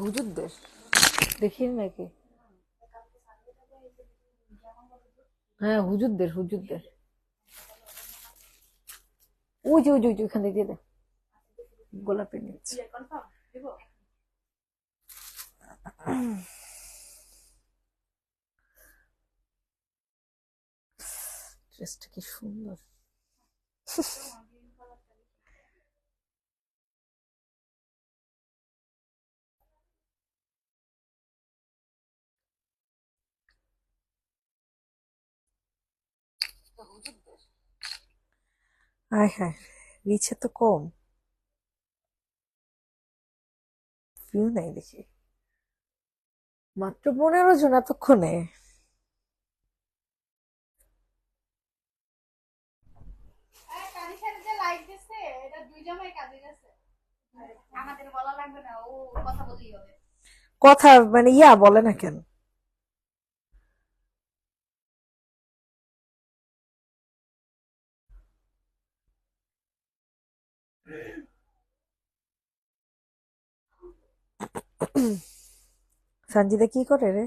হুজুরদের দেখি নাকি? হ্যাঁ হুজুরদের হুজুরদের ওই যে ওই যে ওই যে, ওইখান দিয়ে দে। গোলাপি নিচ্ছে। ড্রেসটা কি সুন্দর। আয় হায় নিচে তো কম ভিউ নাই দেখি মাত্র পনেরো জন এতক্ষণে। কথা মানে ইয়া বলে না কেন? সঞ্জিদা কি করে রে?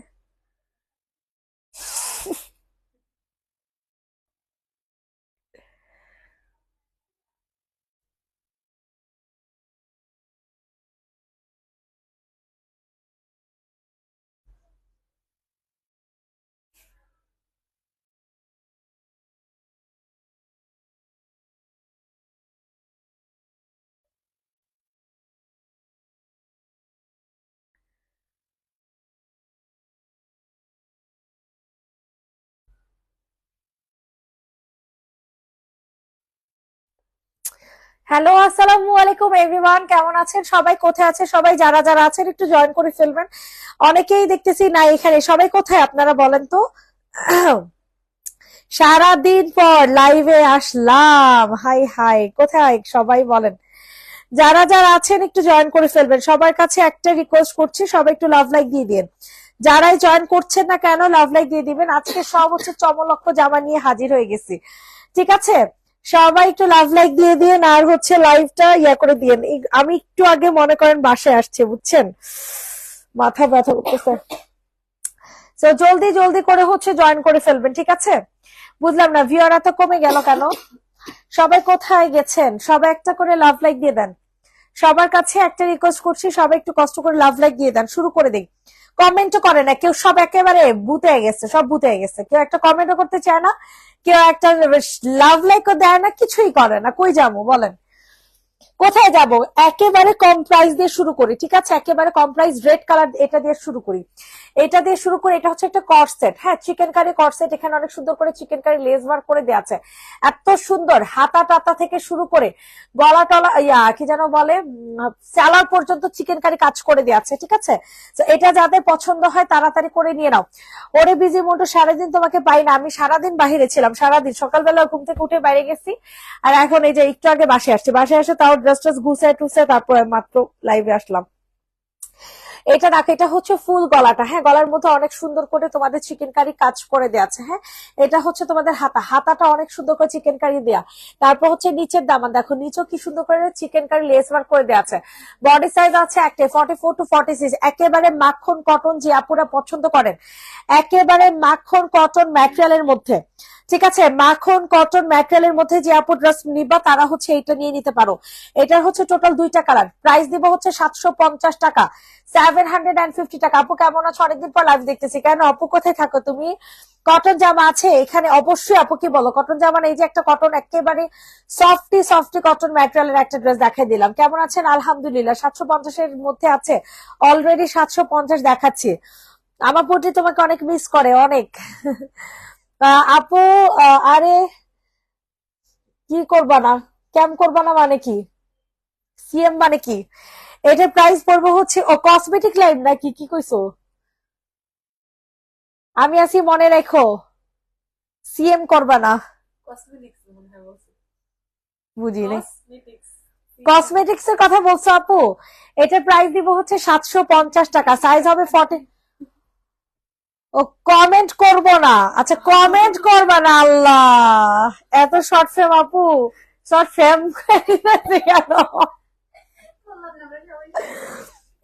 হ্যালো, আসসালামু আলাইকুম এভরিওয়ান কেমন আছেন? সবাই কোথায় আছে সবাই যারা যারা আছেন, একটু জয়েন করে ফেলবেন। অনেকেই দেখতেছি না এখানে। সবাই কোথায় আপনারা বলেন তো? সারাদিন পর লাইভে আসলাম। হাই হাই, কোথায়? সবাই বলেন। যারা যারা আছেন, একটু জয়েন করে ফেলবেন। সবার কাছে একটা রিকোয়েস্ট করছি, সবাই একটু লাভ লাইক দিয়ে দিন যারাই জয়েন করছেন না কেন লাভ লাইক দিয়ে দিবেন। আজকে সব হচ্ছে চমলক্ষ জামা নিয়ে হাজির হয়ে গেছি। ঠিক আছে? সবাই একটু লাভ লাইক দিয়ে দিন আর হচ্ছে লাইভটা ইয়া করে এই- আমি একটু আগে মনে করেন বাসায় আসছে, বুঝছেন? মাথা ব্যথা করতেছে। তো জলদি জলদি করে হচ্ছে জয়েন করে ফেলবেন, ঠিক আছে? বুঝলাম না ভিউয়ার এত কমে গেল কেন? সবাই কোথায় গেছেন? সবাই একটা করে লাভ লাইক দিয়ে দেন। সবার কাছে একটা রিকোয়েস্ট করছি, সবাই একটু কষ্ট করে লাভ লাইক দিয়ে দেন। শুরু করে দিই। কমেন্টও করে না, কেউ সব একেবারে বুতে গেছে, সব বুতে গেছে। কেউ একটা কমেন্টও করতে চায় না, কেউ একটা লাভ লাইকও দেয় না, কিছুই করে না। কই যাব, বলেন? কোথায় যাব? একেবারে কম প্রাইস দিয়ে শুরু করি, ঠিক আছে? একেবারে কম প্রাইস রেড কালার এটা দিয়ে শুরু করি। এটা দিয়ে শুরু করে, এটা হচ্ছে একটা কট সেট হ্যাঁ চিকেন কারি কট সেট এখানে অনেক সুন্দর করে চিকেন কারি লেস করে দেওয়া আছে। এত সুন্দর, হাতা টাতা থেকে শুরু করে গলা টলা, ইয়া, কি যেন বলে স্যালার পর্যন্ত চিকেন কারি কাজ করে দেওয়া আছে, ঠিক আছে? এটা যাদের পছন্দ হয়, তাড়াতাড়ি করে নিয়ে নাও। ওরে বিজি মোটু সারাদিন তোমাকে পাই না। আমি সারাদিন বাহিরে ছিলাম, সারাদিন। সকালবেলা ঘুম থেকে উঠে বাইরে গেছি, আর এখন এই যে একটু আগে বাসে আসছি। বাসে আসে তাও ড্রেস ট্রেস গুছায় টুসে তারপরে মাত্র লাইভে আসলাম। এটা দেখো, এটা হচ্ছে ফুল গলাটা। হ্যাঁ গলার মধ্যে অনেক সুন্দর করে তোমাদের চিকেন কারি কাজ করে দেওয়া আছে হ্যাঁ? এটা হচ্ছে তোমাদের হাতা। হাতাটা অনেক সুন্দর করে চিকেন কারি দেয়া। তারপর হচ্ছে নিচের দামান। দেখো, নিচেও কি সুন্দর করে চিকেন কারি লেস ওয়ার্ক করে দেওয়া আছে। বডি সাইজ আছে একটা forty four to forty six একেবারে মাখন কটন যে আপুরা পছন্দ করেন, একেবারে মাখন কটন ম্যাটেরিয়ালের মধ্যে। ঠিক আছে মাখন কটন ম্যাটেরিয়ালের মধ্যে যে আপু ড্রেস নিবা, তারা হচ্ছে এটা নিয়ে নিতে পারো। এটা হচ্ছে টোটাল দুইটা কালার প্রাইস দিব হচ্ছে সাতশো পঞ্চাশ টাকা। সেভেন হান্ড্রেড অ্যান্ড ফিফটি টাকা। আপু, কেমন আছো? অনেকদিন পর লাইভ দেখতেছি। কেন? আপু, কোথায় থাকো তুমি? কটন জামা আছে? এখানে অবশ্যই আপু, কি বলো? কটন জামা এই যে একটা কটন একেবারে সফটি সফটি কটন ম্যাটেরিয়ালের একটা ড্রেস দেখাই দিলাম। কেমন আছেন? আলহামদুলিল্লাহ, সাতশো পঞ্চাশের মধ্যে আছে। অলরেডি সাতশো পঞ্চাশ দেখাচ্ছি। আমার প্রতি তোমাকে অনেক মিস করে, অনেক। আপু আরে কি করবা না? ক্যাম করবা না মানে কি? সিএম মানে কি? এটার প্রাইস পড়বে হচ্ছে ও কসমেটিক লাইন নাকি? কি কইছো? আমি আছি মনে রেখো। সিএম করবা না। বুঝি নাই। কসমেটিক্স কসমেটিক্স এর কথা বলছো আপু? এটার প্রাইস দিব হচ্ছে সাতশো পঞ্চাশ টাকা। সাইজ হবে ফর্টি ও কমেন্ট করব না। আচ্ছা কমেন্ট করবা না, আল্লাহ। এত শর্ট ফ্রেম আপু। শর্ট ফ্রেম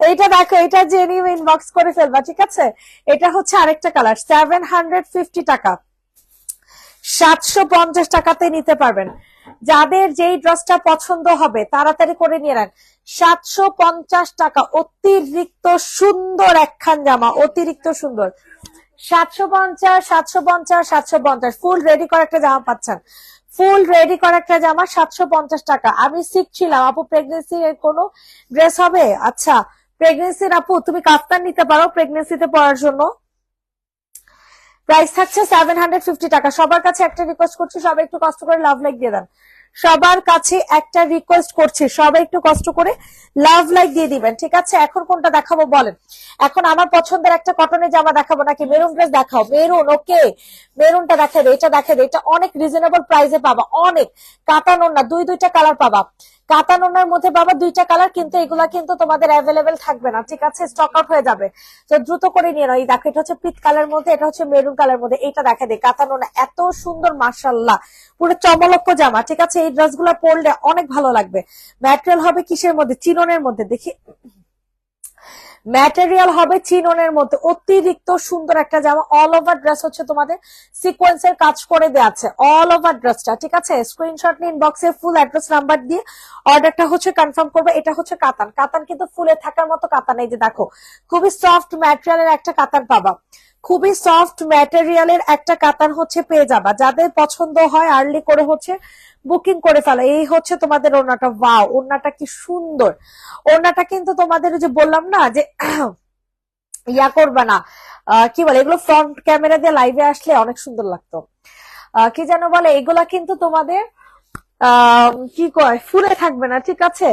এইটা দেখো এটা জেনিউ ইনবক্স করে ফেলবা, ঠিক আছে? এটা হচ্ছে আরেকটা কালার সেভেন হান্ড্রেড ফিফটি টাকা। সাতশো পঞ্চাশ টাকাতে নিতে পারবেন। যাদের যেই ড্রেসটা পছন্দ হবে, তাড়াতাড়ি করে নিয়ে নেন। সাতশো পঞ্চাশ টাকা, অতিরিক্ত সুন্দর একখান জামা, অতিরিক্ত সুন্দর। সাতশো পঞ্চাশ সাতশো পঞ্চাশ সাতশো পঞ্চাশ। ফুল রেডি করা একটা জামা পাচ্ছেন। ফুল রেডি করা একটা জামা, সাতশো পঞ্চাশ টাকা। আমি শিখছিলাম আপু প্রেগনেন্সির কোনো ড্রেস হবে? আচ্ছা প্রেগনেন্সির আপু, তুমি কাফতান নিতে পারো প্রেগনেন্সিতে পরার জন্য। প্রাইস থাকছে সেভেন হান্ড্রেড ফিফটি টাকা। সবার কাছে একটা রিকোয়েস্ট করছি, সবাই একটু কষ্ট করে লাভ লাইক দিয়ে দেন। সবার কাছে একটা রিকোয়েস্ট করছি। সবাই একটু কষ্ট করে লাভ লাইক দিয়ে দিবেন, ঠিক আছে? এখন কোনটা দেখাবো বলেন। এখন আমার পছন্দের একটা কটনের জামা দেখাবো নাকি? মেরুন ড্রেস দেখাও। মেরুন ওকে মেরুনটা দেখা দে এটা দেখা দে এটা অনেক রিজনেবল প্রাইসে পাবা, অনেক। কাতানোর না দুই, দুইটা কালার পাবা। কাতানোনার মধ্যে বাবা দুইটা কালার কিন্তু এগুলা কিন্তু তোমাদের অ্যাভেলেবেল থাকবে না। ঠিক আছে? স্টক আউট হয়ে যাবে। তো দ্রুত করে নিয়ে নাও। এই দেখো, এটা হচ্ছে পিট কালার মধ্যে, এটা হচ্ছে মেরুন কালার মধ্যে। এটা দেখা দে, কাতানোনা এত সুন্দর মার্শাল্লাহ পুরো চমলক্ষ জামা, ঠিক আছে? এই ড্রেসগুলো পরলে অনেক ভালো লাগবে। ম্যাটেরিয়াল হবে কিসের মধ্যে? চিননের মধ্যে। দেখি। ম্যাটেরিয়াল হবে চিননের মধ্যে। অতিরিক্ত সুন্দর একটা জামা অল ওভার ড্রেস হচ্ছে তোমাদের। সিকোয়েন্সের কাজ করে দেওয়া আছে অল ওভার ড্রেসটা ঠিক আছে? স্ক্রিনশট নিন বক্সে ফুল অ্যাড্রেস নাম্বার দিয়ে অর্ডারটা হচ্ছে কনফার্ম করবে, এটা হচ্ছে কাতান। কাতান কিন্তু ফুলে থাকার মতো কাতান। এই যে দেখো, খুবই সফট ম্যাটেরিয়ালের একটা কাতান পাবা। খুবই সফট ম্যাটেরিয়ালের একটা কাতান হচ্ছে পেয়ে যাবা। যাদের পছন্দ হয় আর্লি করে হচ্ছে বুকিং করে ফেলো। এই হচ্ছে তোমাদের ওড়নাটা। ওয়াও ওড়নাটা কি সুন্দর। ওড়নাটা কিন্তু তোমাদের যে বললাম না যে ইয়া করবা না। কি বলে? এগুলো ফ্রন্ট ক্যামেরা দিয়ে লাইভে আসলে অনেক সুন্দর লাগতো। কি যেন বলে? এগুলা কিন্তু তোমাদের কি কয়? ফুলে থাকবে না, ঠিক আছে?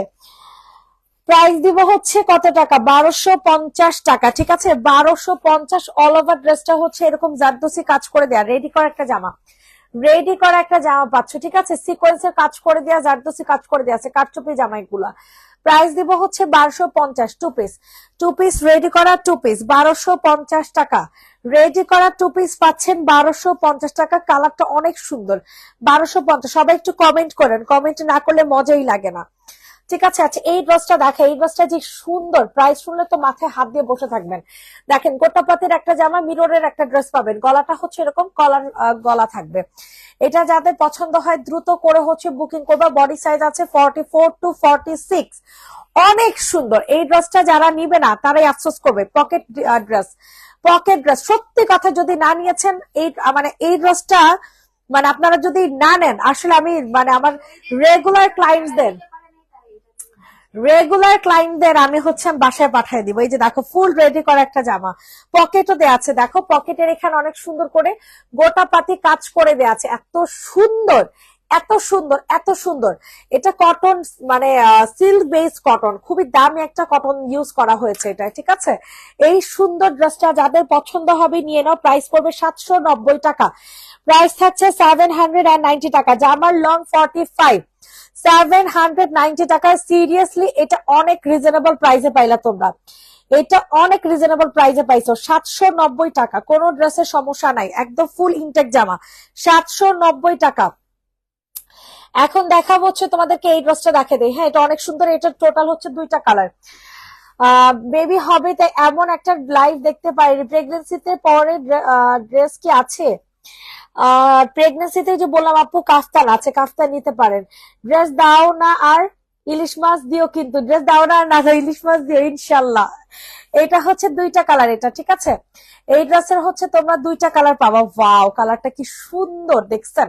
প্রাইস দিব হচ্ছে কত টাকা? বারোশো পঞ্চাশ টাকা, ঠিক আছে? বারোশো পঞ্চাশ অল ওভার ড্রেসটা হচ্ছে এরকম জারদোসি কাজ করে দেয়া রেডি করা একটা জামা। রেডি করা একটা জামা পাচ্ছ, ঠিক আছে? সিকোয়েন্সের কাজ করে দেয়া, জারদোসি কাজ করে দেয়া আছে, কাঠচুপি জামাইগুলা প্রাইস দিব হচ্ছে বারোশো পঞ্চাশ two piece two piece ready করা টু পিস বারোশো পঞ্চাশ টাকা। রেডি করা টু পিস পাচ্ছেন বারোশো পঞ্চাশ টাকা কালারটা অনেক সুন্দর। বারোশো পঞ্চাশ, সবাই একটু কমেন্ট করেন কমেন্ট না করলে মজাই লাগে না। ঠিক আছে আচ্ছা এই ড্রেসটা দেখে, এই ড্রেসটা যে সুন্দর প্রাইস শুনলে তো মাথায় হাত দিয়ে বসে থাকবেন। দেখেন, গোটাপাতের একটা জামা মিররের একটা ড্রেস পাবেন। গলাটা হচ্ছে এরকম কলার গলা থাকবে। এটা যাদের পছন্দ হয়, দ্রুত করে হচ্ছে বুকিং করবা। বডি সাইজ আছে forty four to forty six অনেক সুন্দর। এই ড্রেসটা যারা নিবে না, তারাই আফসোস করবে। পকেট ড্রেস পকেট ড্রেস সত্যি কথা যদি না নিয়েছেন, এই মানে এই ড্রেসটা মানে আপনারা যদি না নেন, আসলে আমি মানে আমার রেগুলার ক্লায়েন্টদের রেগুলার ক্লায়েন্টদের আমি হচ্ছে বাসায় পাঠিয়ে দিব। এই যে দেখো ফুল রেডি করা একটা জামা। পকেটও দেওয়া আছে। দেখো পকেটের এখানে অনেক সুন্দর করে গোটা পাতি কাজ করে দেওয়া আছে। এত সুন্দর এত সুন্দর এত সুন্দর। এটা কটন মানে সিল্ক বেস কটন খুবই দামি একটা কটন ইউজ করা হয়েছে এটা, ঠিক আছে? এই সুন্দর ড্রেসটা যাদের পছন্দ হবে নিয়ে নাও। প্রাইস পড়বে সাতশো নব্বই টাকা। প্রাইস থাকছে সেভেন হান্ড্রেড টাকা। জামার long forty five seven hundred ninety টাকা সিরিয়াসলি এটা অনেক রিজনেবল প্রাইসে পাইলা তোমরা। এটা অনেক রিজনেবল প্রাইসে পাইছো। সাতশো নব্বই টাকা। কোনো ড্রেসের সমস্যা নাই। একদম ফুল ইনটেক জামা। সাতশো নব্বই টাকা। এখন দেখাবো হচ্ছে তোমাদেরকে এই ড্রেসটা দেখে দেই। হ্যাঁ এটা অনেক সুন্দর। এটা টোটাল হচ্ছে দুইটা কালার বেবি হবে তাই এমন একটা লাইভ দেখতে পারি প্রেগনেন্সিতে পরে ড্রেস কি আছে? প্রেগনেন্সিতে যে বললাম আপু, কাফতান আছে, কাফতান নিতে পারেন। ড্রেস দাও না আর ইলিশ মাছ দিও কিন্তু ড্রেস দাও না আর না ইলিশ মাছ দিও ইনশাল্লাহ এটা হচ্ছে দুইটা কালার এটা, ঠিক আছে? এই ড্রেসের হচ্ছে তোমরা দুইটা কালার পাবা। ওয়াও কালারটা কি সুন্দর, দেখছেন?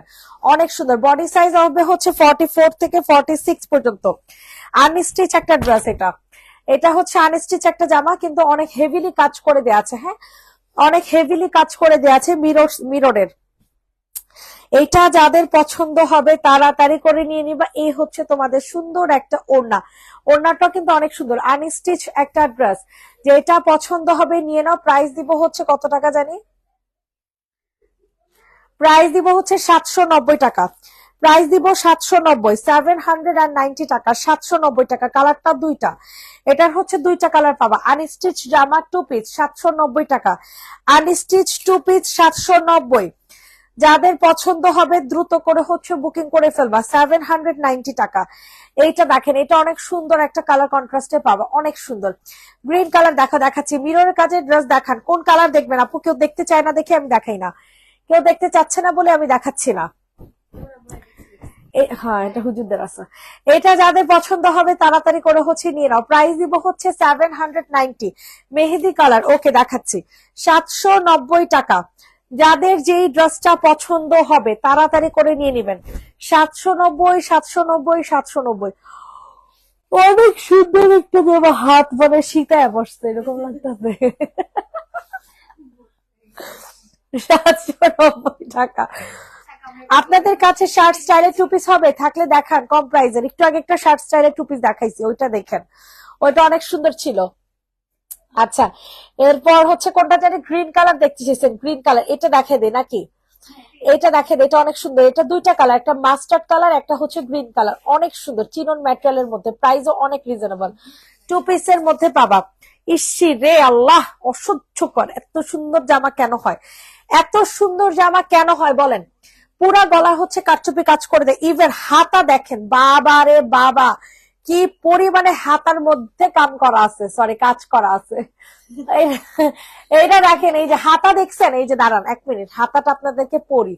অনেক সুন্দর। বডি সাইজ হবে হচ্ছে ফর্টি ফোর থেকে ফর্টি সিক্স পর্যন্ত। আনস্টিচ একটা ড্রেস এটা। এটা হচ্ছে আনস্টিচ একটা জামা, কিন্তু অনেক হেভিলি কাজ করে দেওয়া আছে হ্যাঁ? অনেক হেভিলি কাজ করে দেওয়া আছে মিরর মিররের এটা যাদের পছন্দ হবে, তাড়াতাড়ি করে নিয়ে নিবা। এই হচ্ছে তোমাদের সুন্দর একটা ওড়না। ওড়নাটা কিন্তু অনেক সুন্দর। আনস্টিচ একটা ড্রেস যেটা পছন্দ হবে নিয়ে নাও। প্রাইস দিব হচ্ছে কত টাকা জানি? প্রাইস দিব হচ্ছে সাতশো নব্বই টাকা। প্রাইস দিব সাতশো নব্বই সেভেন হান্ড্রেড অ্যান্ড নাইনটি টাকা, সাতশো নব্বই টাকা, কালারটা দুইটা। এটার হচ্ছে দুইটা কালার পাবা। আনস্টিচ জামা টু পিস সাতশো নব্বই টাকা। আনস্টিচ টু পিস সাতশো নব্বই। যাদের পছন্দ হবে, দ্রুত করে হচ্ছে বুকিং করে ফেলবা সেভেন হান্ড্রেড নাইনটি টাকা। এইটা দেখেন, এটা অনেক সুন্দর একটা কালার কন্ট্রাস্টে পাবা, অনেক সুন্দর। গ্রিন কালার দেখা, দেখাচ্ছি। মিররের কাজে ড্রেস দেখান, কোন কালার দেখবেন আপু? কেউ দেখতে চায় না দেখে আমি দেখাই না। কেউ দেখতে চাচ্ছে না বলে আমি দেখাচ্ছি না। হ্যাঁ এটা হুজুরদের আছে। এটা যাদের পছন্দ হবে, তাড়াতাড়ি করে হচ্ছে নিয়ে নাও। প্রাইস দিব হচ্ছে seven hundred ninety mehndi colour okay দেখাচ্ছি। সাতশো নব্বই টাকা। যাদের যেই ড্রেসটা পছন্দ হবে, তাড়াতাড়ি করে নিয়ে নেবেন। সাতশো নব্বই সাতশো নব্বই সাতশো নব্বই। অনেক সুন্দর একটা দেবো হাত মানে শীতায় বসছে এরকম লাগতেছে। সাতশো নব্বই টাকা। আপনাদের কাছে শার্ট স্টাইলের টু পিস হবে, থাকলে দেখান কম প্রাইজের একটু আগে একটা শার্ট স্টাইলের টু পিস দেখাইছি, ওইটা দেখেন। ওইটা অনেক সুন্দর ছিল। আচ্ছা এরপর হচ্ছে কোনটা জানি গ্রিন কালার দেখতে চেয়েছেন গ্রিন কালার এটা দেখে দে, নাকি? এটা দেখে দে, এটা অনেক সুন্দর। এটা দুইটা কালার একটা মাস্টার্ড কালার একটা হচ্ছে গ্রিন কালার অনেক সুন্দর চিনন ম্যাটেরিয়ালের মধ্যে প্রাইসও অনেক রিজনেবল টু পিসের মধ্যে পাবা। ইসি রে আল্লাহ অসহ্যকর এত সুন্দর জামা কেন হয়? এত সুন্দর জামা কেন হয়, বলেন। পুরা গলা হচ্ছে কারচুপি কাজ করে দেয়। ইভেন হাতা দেখেন, বাবা রে বাবা, কি পরিমাণে হাতার মধ্যে কাম করা আছে সরি কাজ করা আছে। এই- এইটা দেখেন, এই যে হাতা দেখছেন, এই যে দাঁড়ান, এক মিনিট, হাতাটা আপনাদেরকে পরি।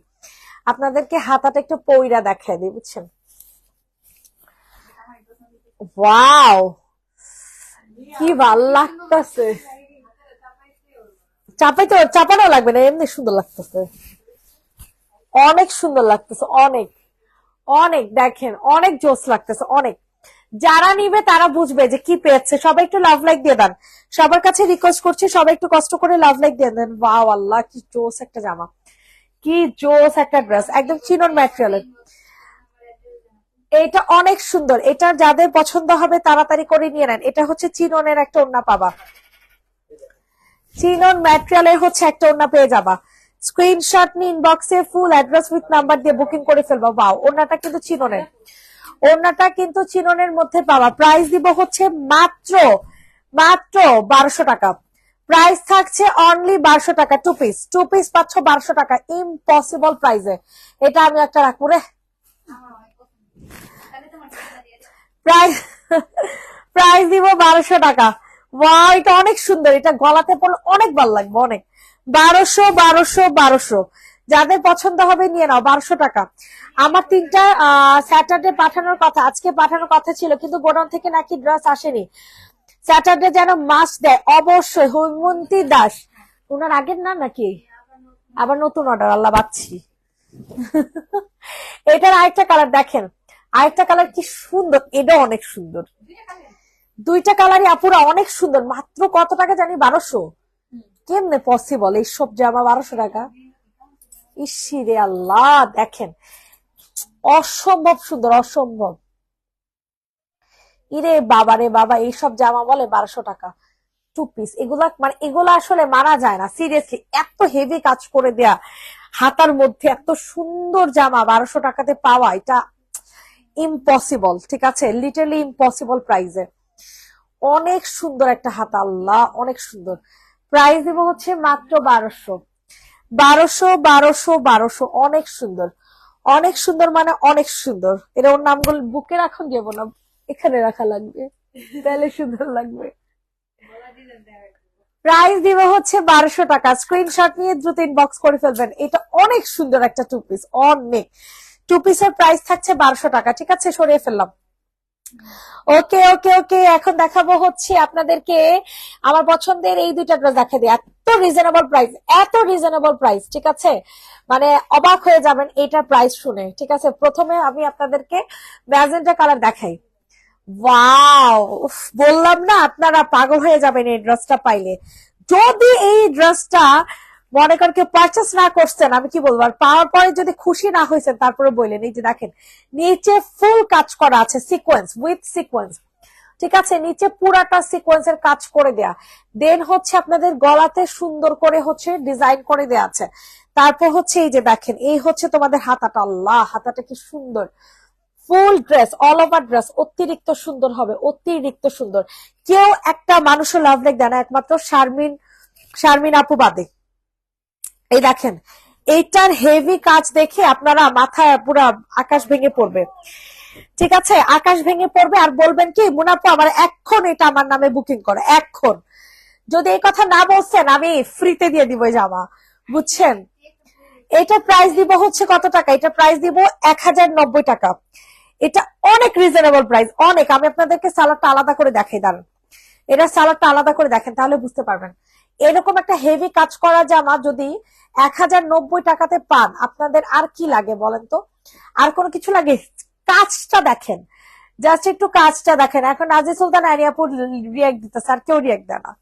আপনাদেরকে হাতাটা একটু পইরা দেখায় দিই, বুঝছেন? ওয়াও কি ভালো লাগতেছে। চাপাইতে চাপানো লাগবে না, এমনি সুন্দর লাগতেছে। অনেক সুন্দর লাগতেছে, অনেক। অনেক, দেখেন, অনেক জোস লাগতেছে, অনেক। যারা নিবে তারা বুঝবে যে কি পেয়েছে। সবাই একটু লাভ লাইক দিয়ে দেন। সবার কাছে রিকোয়েস্ট করছি, সবাই একটু কষ্ট করে লাভ লাইক দিয়ে দেন। বাও আল্লাহ, কি জোস একটা জামা। কি জোস একটা ড্রেস একদম চিনন ম্যাটেরিয়ালের এটা অনেক সুন্দর। এটা যাদের পছন্দ হবে, তাড়াতাড়ি করে নিয়ে নেন। এটা হচ্ছে চিননের একটা ওন্না পাবা। চিনন ম্যাটেরিয়ালের হচ্ছে একটা ওন্না পেয়ে যাবা। স্ক্রিনশট নিয়ে ইনবক্সে ফুল অ্যাড্রেস উইথ নাম্বার দিয়ে বুকিং করে ফেলবা। বাও ওন্নাটা কিন্তু চিননের। ওন্নাটা কিন্তু চিননের মধ্যে পাবা। প্রাইস দিব হচ্ছে মাত্র মাত্র বারোশো টাকা। প্রাইস থাকছে অনলি বারোশো টাকা টু পিস টু পিস পাচ্ছ বারোশো টাকা। ইম্পসিবল প্রাইসে এটা আমি একটা রাখব রে। প্রাইস দিব বারোশো টাকা। ওয়া এটা অনেক সুন্দর। এটা গলাতে পড়লে অনেক ভালো লাগবে, অনেক। বারোশো বারোশো বারোশো। যাদের পছন্দ হবে নিয়ে নাও, বারোশো টাকা। আমার তিনটা স্যাটারডে পাঠানোর কথা, আজকে পাঠানোর কথা ছিল, কিন্তু গোডাউন থেকে নাকি ড্রেস আসেনি। স্যাটারডে যেন মাস দেয়, অবশ্যই, হৈমন্তী দাস। ওনার আগের না নাকি? আবার নতুন অর্ডার আল্লাহ বাচ্ছি। এটার আরেকটা কালার দেখেন। আরেকটা কালার কি সুন্দর এটা অনেক সুন্দর। দুইটা কালারই আপুরা অনেক সুন্দর, মাত্র কত টাকা জানি? বারোশো? কেমনে পসিবল এইসব জামা বারোশো টাকা? ইসিরে আল্লাহ, দেখেন। অসম্ভব সুন্দর, অসম্ভব। ইরে বাবা রে বাবা, এইসব জামা বলে বারোশো টাকা টু পিস এগুলা মানে এগুলা আসলে মানা যায় না। সিরিয়াসলি এত হেভি কাজ করে দেয়া, হাতার মধ্যে এত সুন্দর জামা বারোশো টাকাতে পাওয়া, এটা ইম্পসিবল ঠিক আছে? লিটারলি ইম্পসিবল প্রাইসে অনেক সুন্দর একটা হাতা, আল্লাহ, অনেক সুন্দর। প্রাইস দিব হচ্ছে মাত্র বারোশো। বারোশো বারোশো বারোশো। অনেক সুন্দর। অনেক সুন্দর মানে অনেক সুন্দর। এটা ওর নামগুলো বুকে রাখুন যাব না এখানে রাখা লাগবে। তাহলে সুন্দর লাগবে। প্রাইস দিব হচ্ছে বারোশো টাকা। স্ক্রিনশট নিয়ে দ্রুত ইনবক্স করে ফেলবেন। এটা অনেক সুন্দর একটা টু পিস অনেক। টু পিসের প্রাইস থাকছে বারোশো টাকা। ঠিক আছে, সরিয়ে ফেললাম। ওকে ওকে ওকে, এখন দেখাবো হচ্ছে আপনাদেরকে আমার পছন্দের এই দুইটা ড্রেস দেখা দিই এত রিজনেবল প্রাইস এত রিজনেবল প্রাইস ঠিক আছে? মানে অবাক হয়ে যাবেন এইটার প্রাইস শুনে, ঠিক আছে? প্রথমে আমি আপনাদেরকে ম্যাজেন্টা কালার দেখাই। বললাম না আপনারা পাগল হয়ে যাবেন এই ড্রেসটা পাইলে। যদি এই ড্রেসটা মনে করেন কেউ পারচেস না করছেন, আমি কি বলব? আর পাওয়ার পরে যদি খুশি না হয়েছেন তারপরে বললেন, এই যে দেখেন, নিচে ফুল কাজ করা আছে সিকোয়েন্স উইথ সিকোয়েন্স ঠিক আছে? নিচে পুরাটা সিকোয়েন্সের কাজ করে দেয়া। দেন হচ্ছে আপনাদের গলাতে সুন্দর করে হচ্ছে ডিজাইন করে দেয়া আছে। তারপর হচ্ছে এই যে দেখেন, এই হচ্ছে তোমাদের হাতাটা। আল্লাহ, হাতাটা কি সুন্দর। Full dress all over dress অতিরিক্ত সুন্দর হবে, অতিরিক্ত সুন্দর। কেউ একটা মানুষের লাভ লাইক দেয় না, একমাত্র শারমিন শারমিন আপু বাদে। এই দেখেন, এইটার হেভি কাজ দেখে আপনারা মাথায় পুরা আকাশ ভেঙে পড়বে। ঠিক আছে? আকাশ ভেঙে পড়বে আর বলবেন কি, মুনাফু আমার এখন এটা আমার নামে বুকিং করে এখন যদি এই কথা না বলছেন, আমি ফ্রিতে দিয়ে দিব জামা। বুঝছেন? এটা প্রাইস দিব হচ্ছে কত টাকা? এটা প্রাইস দিব এক হাজার নব্বই টাকা। এটা অনেক রিজনেবল প্রাইস অনেক। আমি আপনাদেরকে সালাদটা আলাদা করে দেখাই, দাঁড়ান। এটা সালাদটা আলাদা করে দেখেন, তাহলে বুঝতে পারবেন। এরকম একটা হেভি কাজ করা জামা যদি এক হাজার নব্বই টাকাতে পান। আপনাদের আর কি লাগে বলেন তো? আর কোনো কিছু লাগে? কাজটা দেখেন। জাস্ট একটু কাজটা দেখেন। এখন আজি সুলতান আরিয়াপুর রিয়াক্ট দিতেছে, আর কেউ রিয়াক্ট দেয় না।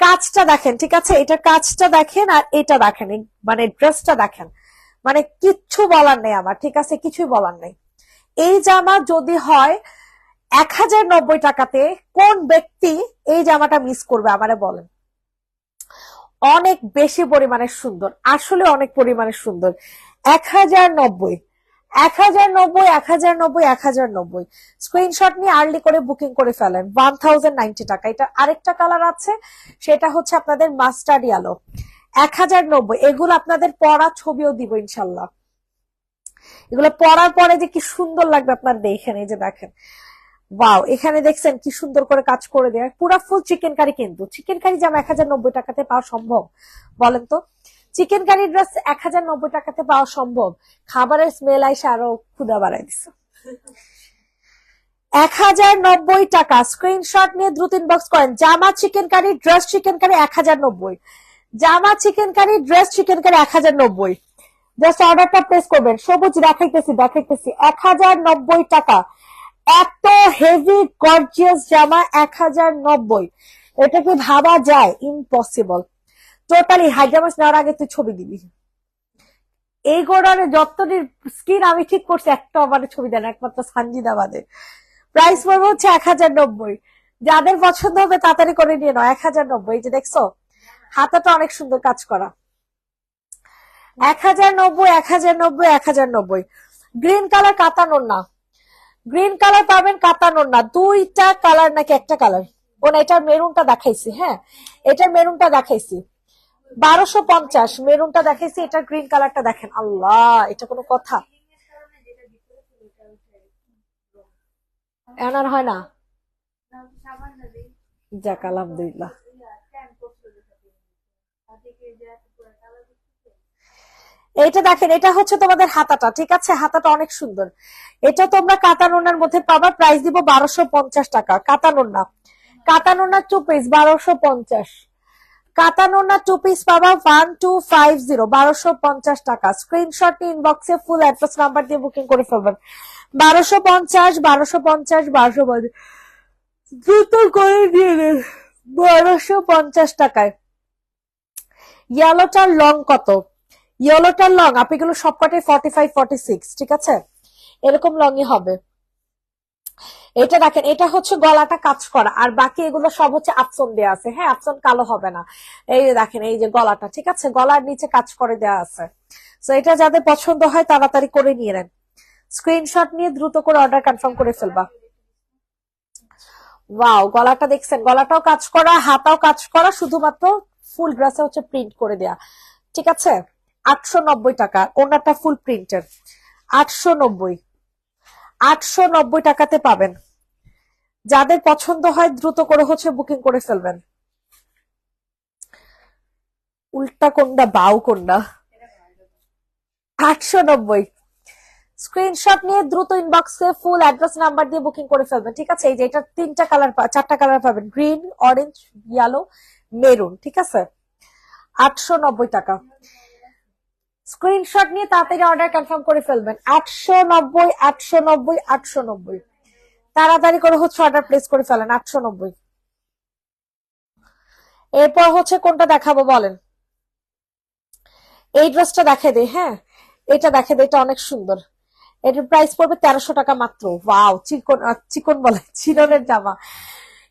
কাজটা দেখেন, ঠিক আছে? এটা কাজটা দেখেন আর এটা দেখেন। মানে ড্রেসটা দেখেন। মানে কিচ্ছু বলার নেই আমার, ঠিক আছে? কিছুই বলার নেই। এই জামা যদি হয় এক হাজার নব্বই টাকাতে কোন ব্যক্তি এই জামাটা মিস করবে আমারে বলেন। অনেক বেশি পরিমাণে সুন্দর, আসলে অনেক পরিমাণে সুন্দর। এক হাজার নব্বই, এক হাজার নব্বই, এক হাজার নব্বই, এক হাজার নব্বই। স্ক্রিনশট নিয়ে আর্লি করে বুকিং করে ফেলেন। ওয়ান থাউজেন্ড নাইনটি টাকা। এটা আরেকটা কালার আছে, সেটা হচ্ছে আপনাদের মাস্টার্ড ইয়ালো এক হাজার নব্বই, এগুলো আপনাদের পড়া ছবিও দিব ইনশাল্লাহ। এগুলো পড়ার পরে যে কি সুন্দর লাগবে আপনার দেখেন এই যে দেখেন। ওয়াও এখানে দেখছেন কি সুন্দর করে কাজ করে দেয়। পুরা ফুল চিকেন কারি কিন্তু। চিকেন কারি জামা এক হাজার নব্বই টাকাতে পাওয়া সম্ভব, বলেন তো? চিকেন কারি ড্রেস এক হাজার নব্বই টাকাতে পাওয়া সম্ভব। খাবারের স্মেল আইসে আরও ক্ষুদা বাড়াই দিচ্ছে এক হাজার নব্বই টাকা। স্ক্রিনশট নিয়ে দ্রুত ইনবক্স করেন। জামা chikankari dress chikankari এক হাজার নব্বই। জামা chikankari dress chikankari এক হাজার নব্বই। জাস্ট অর্ডারটা প্লেস করবেন। সবুজ দেখাইতেছি দেখাইতেছি। এক হাজার নব্বই টাকা। এত হেভি গর্জিয়াস জামা এক হাজার নব্বই। এটা কি ভাবা যায় ইম্পসিবল টোটালি হাইড্রামাস নেওয়ার আগে তুই ছবি দিবি। এই গোডাউনে যতটির স্কিন আমি ঠিক করছি একটা আমার ছবি দেন একমাত্র সানজিদা বাদে প্রাইস পড়বে হচ্ছে এক হাজার নব্বই। যাদের পছন্দ হবে, তাড়াতাড়ি করে নিয়ে নাও, এক হাজার নব্বই। যে দেখছ, হাতাটা অনেক সুন্দর কাজ করা। এক হাজার নব্বই, এক হাজার নব্বই, এক হাজার নব্বই। গ্রিন কালার কাতানোর না। গ্রিন কালার পাবেন কাতানোর না। দুইটা কালার নাকি একটা কালার ও না এটার মেরুনটা দেখাইছি হ্যাঁ? এটা মেরুনটা দেখাইছি। বারোশো পঞ্চাশ, মেরুনটা দেখাইছি এটার গ্রিন কালারটা দেখেন। আল্লাহ, এটা কোনো কথা। এনার হয় না? যাক, আলহামদুলিল্লাহ। এইটা দেখেন, এটা হচ্ছে তোমাদের হাতাটা, ঠিক আছে? হাতাটা অনেক সুন্দর। এটা তোমরা কাতানোনার মধ্যে পাবা প্রাইস দিব বারোশো পঞ্চাশ টাকা। কাতানোনা। কাতানোনা টু পিস বারোশো পঞ্চাশ। কাতানোনা টু পিস পাবা ওয়ান টু ফাইভ জিরো বারোশো পঞ্চাশ টাকা। স্ক্রিনশট ইনবক্সে ফুল অ্যাড্রেস নাম্বার দিয়ে বুকিং করে ফেলবেন। বারোশো পঞ্চাশ বারোশো পঞ্চাশ বারোশো পঞ্চাশ। দ্রুত করে দিয়ে দেন, বারোশো পঞ্চাশ টাকায়। ইয়েলোটার লং কত? ইয়েলোটার লং আপনিগুলো সবকটাই ফর্টি ফাইভ ফর্টি সিক্স ঠিক আছে? এরকম লংই হবে। এটা দেখেন, এটা হচ্ছে গলাটা কাজ করা, আর বাকি এগুলো সব হচ্ছে আপসন দেওয়া আছে। হ্যাঁ আপসন কালো হবে না। এই দেখেন, এই যে গলাটা, ঠিক আছে? গলার নিচে কাজ করে দেওয়া আছে। তো এটা যাদের পছন্দ হয়, তাড়াতাড়ি করে নিয়ে নেন। স্ক্রিনশট নিয়ে দ্রুত করে অর্ডার কনফার্ম করে ফেলবা। ওয়াও গলাটা দেখছেন? গলাটাও কাজ করা, হাতাও কাজ করা, শুধুমাত্র ফুল ড্রেসে হচ্ছে প্রিন্ট করে দেয়া। ঠিক আছে? আটশো নব্বই টাকা, ওনারটা ফুল প্রিন্টের আটশো নব্বই। আটশো নব্বই টাকাতে পাবেন। যাদের পছন্দ হয় দ্রুত করে হচ্ছে বুকিং করে ফেলবেন। উল্টা কোনটা, বাউ কোনটা? আটশো নব্বই। স্ক্রিনশট নিয়ে দ্রুত ইনবক্সে ফুল অ্যাড্রেস নাম্বার দিয়ে বুকিং করে ফেলবেন, ঠিক আছে? এই যে এটা তিনটা কালার চারটা কালার পাবেন গ্রিন অরেঞ্জ ইয়েলো মেরুন ঠিক আছে? আটশো নব্বই টাকা। স্ক্রিনশট নিয়ে তাড়াতাড়ি অর্ডার কনফার্ম করে ফেলবেন। আটশো নব্বই আটশো নব্বই আটশো নব্বই। তাড়াতাড়ি করে হচ্ছে অর্ডার প্লেস করে ফেলেন আটশো নব্বই। এরপর হচ্ছে কোনটা দেখাবো বলেন? এই ড্রেসটা দেখে দে হ্যাঁ? এটা দেখে দে এটা অনেক সুন্দর। এটার প্রাইস পড়বে তেরোশো টাকা মাত্র। ওয়াও চিকন চিকন বলে, চিরনের জামা।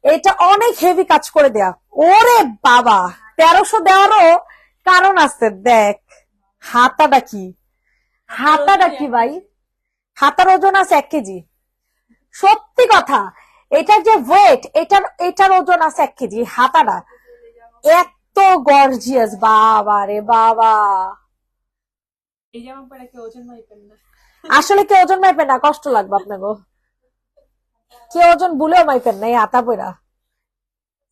এটা অনেক হেভি কাজ করে দেয়া। ওরে বাবা! তেরোশো দেওয়ারও কারণ আছে, দেখ। হাতাটা কি হাতাটা কি ভাই। হাতার ওজন আছে এক কেজি। সত্যি কথা এটার যে ওয়েট এটার এটার ওজন আছে এক কেজি হাতাটা। এত গর্জিয়াস বাবা রে বাবা। আসলে কে ওজন মাইপেন না কষ্ট লাগবে আপনাকে কে ওজন ভুলেও মাইপেন না এই আতা বইরা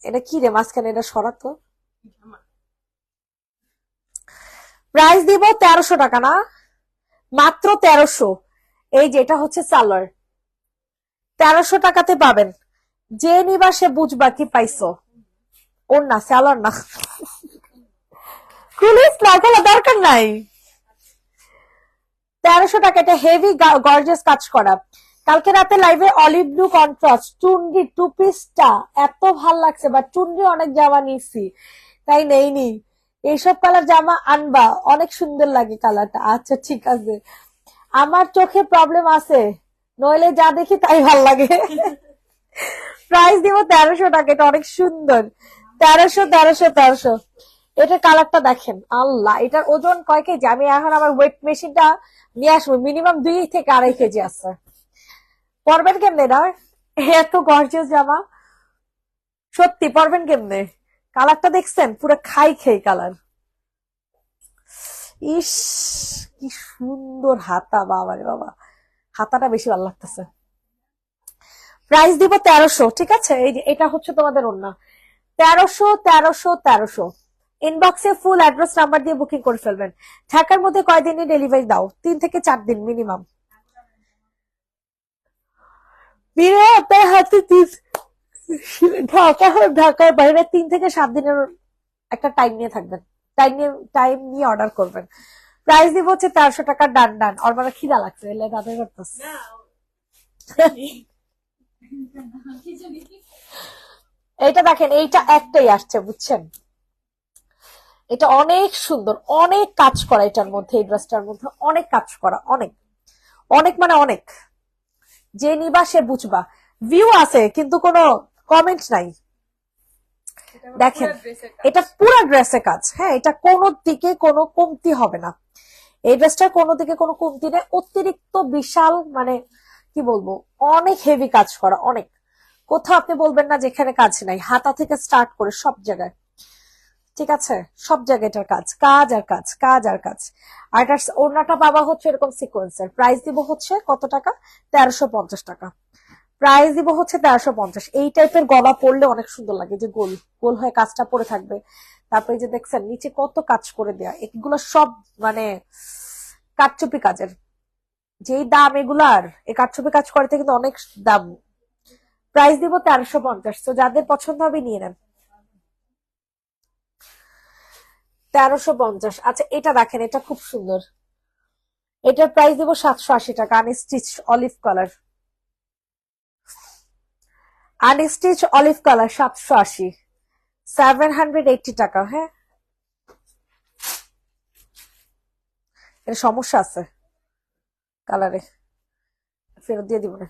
এটা কি রে মাঝখানে এটা সরাতো? প্রাইস দিব তেরোশো টাকা না? মাত্র তেরোশো। এই যেটা হচ্ছে সালোয়ার। তেরোশো টাকাতে পাবেন। যে নিবা সে বুঝবা কি পাইছো। ওর না, সালোয়ার না। প্লিজ লাগালে দরকার নাই। তেরোশো টাকা এটা হেভি গর্জিয়াস কাজ করা। কালকে রাতে লাইভে olive blue contrast chunri two পিসটা এত ভালো লাগছে বা চুনরি অনেক জামা নিছি তাই নেই নেইনি। এইসব কালার জামা আনবা, অনেক সুন্দর লাগে কালারটা। আচ্ছা ঠিক আছে। আমার চোখে প্রবলেম আছে। নইলে যা দেখি তাই ভালো লাগে। প্রাইস দিব তেরোশো টাকা, এটা অনেক সুন্দর। তেরোশো তেরোশো তেরোশো। এটার কালারটা দেখেন, আল্লাহ, এটার ওজন কয় কেজি? আমি এখন আমার ওয়েট মেশিনটা নিয়ে আসব। মিনিমাম দুই থেকে আড়াই কেজি আছে। পরবেন কেমনে না এত গর্জিয়াস জামা। সত্যি, পরবেন কেমনে? কালারটা দেখছেন? পুরো খাই খেই কালার। ইস, কি সুন্দর হাতা, বাবা রে বাবা। হাতাটা বেশি ভালো লাগতেছে। প্রাইস দিব তেরোশো, ঠিক আছে? এই এটা হচ্ছে তোমাদের অন্য তেরোশো তেরোশো তেরোশো। ইনবক্সে ফুল অ্যাড্রেস নাম্বার দিয়ে বুকিং করে ফেলবেন। ঢাকার মধ্যে কয়দিনই ডেলিভারি দাও? তিন থেকে চার দিন মিনিমাম বিরে, আপনার হাতে ঢাকা ঢাকার বাইরে তিন থেকে সাত দিনের একটা টাইম নিয়ে থাকবেন। টাইম নিয়ে টাইম নিয়ে অর্ডার করবেন। প্রাইস দিব হচ্ছে চারশো টাকা ডান ডান। আর মানে খিদা লাগছে, এলে দাদা করতেছে। না এইটা দেখেন, এইটা একটাই আসছে, বুঝছেন? এটা অনেক সুন্দর, অনেক কাজ করা এটার মধ্যে, এই ড্রেসটার মধ্যে। অনেক কাজ করা, অনেক। অনেক মানে অনেক। যে নিবা সে বুঝবা। ভিউ আছে, কিন্তু কোনো কমেন্ট নাই। দেখেন, ড্রেসের এটা পুরো ড্রেসে কাজ। হ্যাঁ এটা কোনো দিকে কোনো কমতি হবে না। এই ড্রেসটার কোনো দিকে কোনো কমতি নেই। অতিরিক্ত বিশাল মানে কি বলব অনেক হেভি কাজ করা অনেক। কোথাও আপনি বলবেন না যেখানে কাজ নাই। হাতা থেকে স্টার্ট করে সব জায়গায়। ঠিক আছে? সব জায়গায় এটার কাজ। কাজ আর কাজ কাজ আর কাজ। আর এটার ওড়নাটা পাবা হচ্ছে এরকম সিকোয়েন্সের প্রাইস দিব হচ্ছে কত টাকা? তেরোশো পঞ্চাশ টাকা। প্রাইস দিব হচ্ছে তেরোশো পঞ্চাশ। এই টাইপের গলা পরলে অনেক সুন্দর লাগে, যে গোল গোল হয়ে কাজটা পরে থাকবে। তারপরে যে দেখছেন, নিচে কত কাজ করে দেয়া। এগুলো সব মানে কাঠচুপি কাজের। যেই দাম এগুলার এই কাঠচুপি কাজ করতে কিন্তু অনেক দাম। প্রাইস দিব তেরোশো পঞ্চাশ। তো যাদের পছন্দ হবে নিয়ে নেন। তেরোশো পঞ্চাশ। আচ্ছা এটা দেখেন, এটা খুব সুন্দর। এটার প্রাইস দিব সাতশো আশি টাকা, unstitch olive colour. Unstitch olive colour সাতশো আশি সেভেন হান্ড্রেড এইটি টাকা হ্যাঁ? এর সমস্যা আছে কালারে। ফেরত দিয়ে দিব না।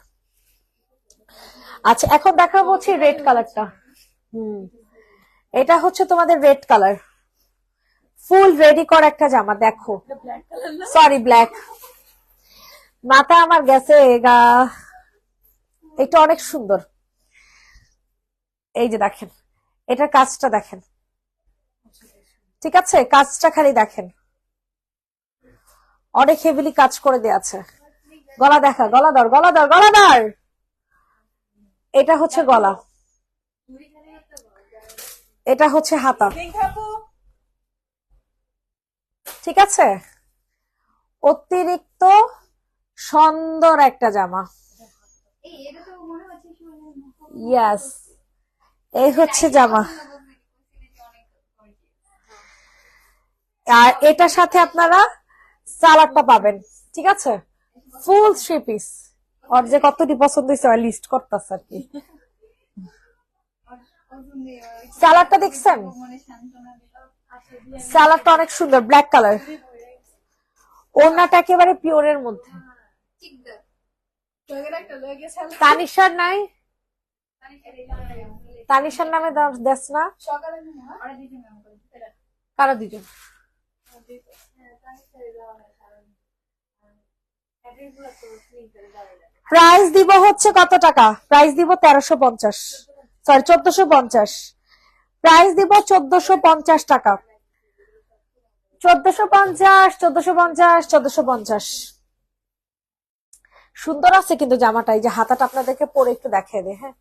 আচ্ছা এখন দেখাবো হচ্ছে রেড কালারটা হুম। এটা হচ্ছে তোমাদের রেড কালার ফুল রেডি করা একটা জামা দেখো। সরি ব্ল্যাক মাথা আমার গেছে গা। এটা অনেক সুন্দর। এই যে দেখেন এটার কাজটা দেখেন। ঠিক আছে? কাজটা খালি দেখেন। অনেক হেভিলি কাজ করে দেয়া আছে। গলা দেখা গলা ধর গলা ধর গলা ধর! এটা হচ্ছে গলা। এটা হচ্ছে হাতা। ঠিক আছে? অতিরিক্ত সুন্দর একটা জামা। ইয়াস এই হচ্ছে জামা। আর এটার সাথে আপনারা সালাডটা পাবেন ঠিক আছে? ফুল থ্রি পিস ওর যে কতটি পছন্দ হয়েছে লিস্ট করতেছে আর কি। সালাডটা দেখছেন? সালাডটা অনেক সুন্দর ব্ল্যাক কালার ওড়নাটা একেবারে পিওরের মধ্যে। তানিশার নাই? তানিশার নামে দেস না? হয় করে এটা। কারও দুজন প্রাইস দিব হচ্ছে কত টাকা? প্রাইস দিব তেরোশো পঞ্চাশ। সরি চোদ্দশো পঞ্চাশ। প্রাইস দিব চোদ্দশো পঞ্চাশ টাকা। চোদ্দশো পঞ্চাশ চোদ্দশো পঞ্চাশ চোদ্দশো পঞ্চাশ। সুন্দর আছে কিন্তু জামাটাই যে হাতাটা আপনাদেরকে পরে একটু দেখাই দে হ্যাঁ?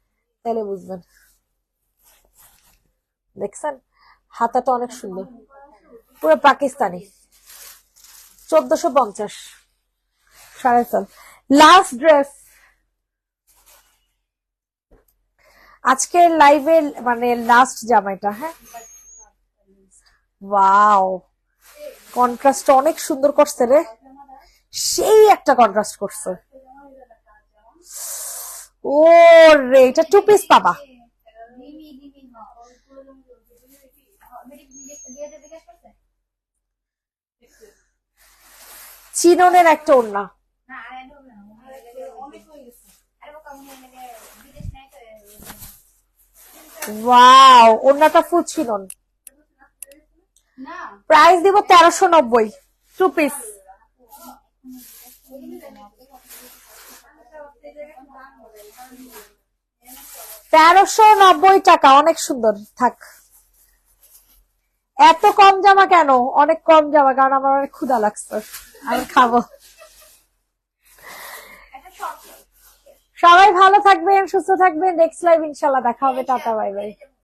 তাহলে বুঝবেন। দেখছেন? হাতাটা অনেক সুন্দর। পুরো পাকিস্তানি। চোদ্দশো পঞ্চাশ। সাড়ে চার। লাস্ট ড্রেস আজকের লাইভে মানে লাস্ট জামাইটা হ্যাঁ? ওয়াও কন্ট্রাস্ট অনেক সুন্দর করছে রে। সেই একটা কন্ট্রাস্ট করছে। ও রে এটা টু পিস পাবা নিমি নিমি হ্যাঁ মেরি দিয়ে দিয়ে জিজ্ঞেস করছে চিননের একটা ওড়না না আর এনে হবে না অনেক হয়ে গেছে আরে বাবা উনি এনে বিদেশ একটা তো ওয়াও ওড়নাটা ফুল চিনন প্রাইস দিব তেরোশো নব্বই টু পিস তেরোশো নব্বই টাকা অনেক সুন্দর থাক। এত কম জামা কেন? অনেক কম জামা কারণ আমার অনেক ক্ষুধা লাগছে। আমি খাব। সবাই ভালো থাকবেন সুস্থ থাকবেন। নেক্সট লাইভ ইনশাল্লাহ দেখা হবে। Tata bye bye